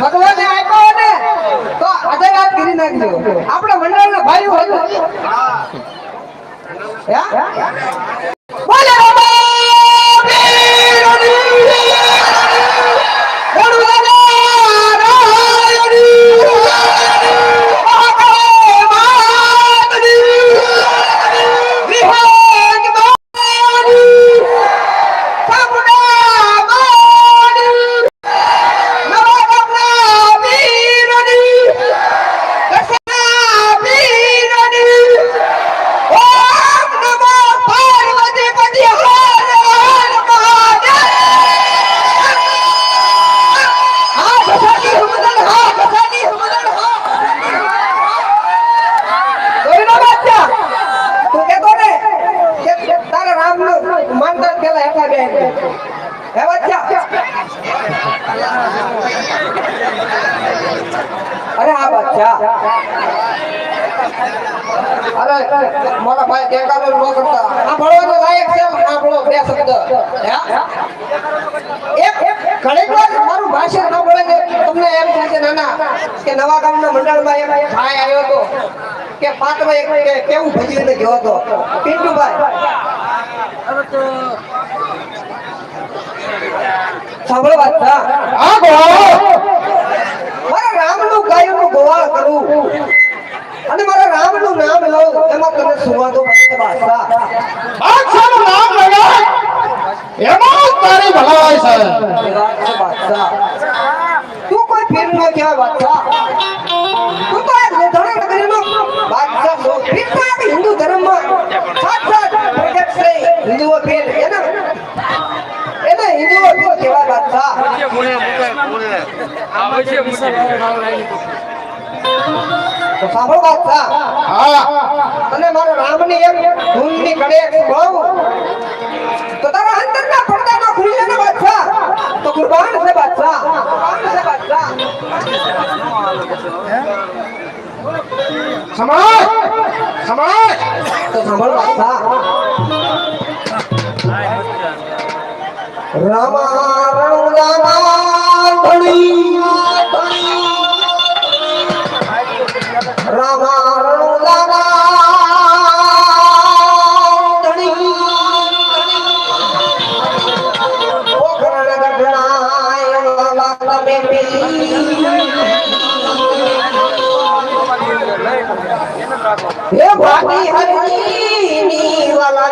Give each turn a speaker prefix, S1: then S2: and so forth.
S1: ભગવાને આપ્યો ને તો આજે વાત કરી નાખજો. આપણા મંડળના ભાઈઓ હતું. હે બાદશાહ અરે હા બચ્ચા અરે મોટા ભાઈ દેખાડો ન કરતા આ ભણવાનો લાયક છે. આ ભણો બે શબ્દ એક વાર મારું ભાષણ ન બોલે કે તમને એમ થાય છે નાના કે નવા ગામના મંડળમાં એક ભાઈ આવ્યો હતો કે પાત્ર એક કેવું ભજીને ગયો હતો પિન્ટુભાઈ સાંભળો વાત હા. મારા રામનું ગાયનું ગોવાળ કરું. અને મારા રામનું નામ લો એમાં તમે સુવાદો મને બાદશાહ
S2: બાદશાહનું નામ લગાય એમાં તારી ભલાઈ છે.
S1: બાદશાહ તું કોઈ ફિલ્મ ક્યાં બાદશાહ તું તો એક લોધણા નગરીનો બાદશાહ હિન્દુ ધર્મમાં. સાક્ષાત પ્રગટ છે હિન્દુઓ પીર તો સાંભળો બાદશાહ
S2: હા
S1: તને મારા રામની એક ધૂનની કડે સંભળાવું તો તારા અંતરના પડદામાં ખુલશે ને બાદશાહ તો કુરબાન છે બાદશાહ કુરબાન રામા રામ રામા ধরি রামা हे भाभी हरी वाला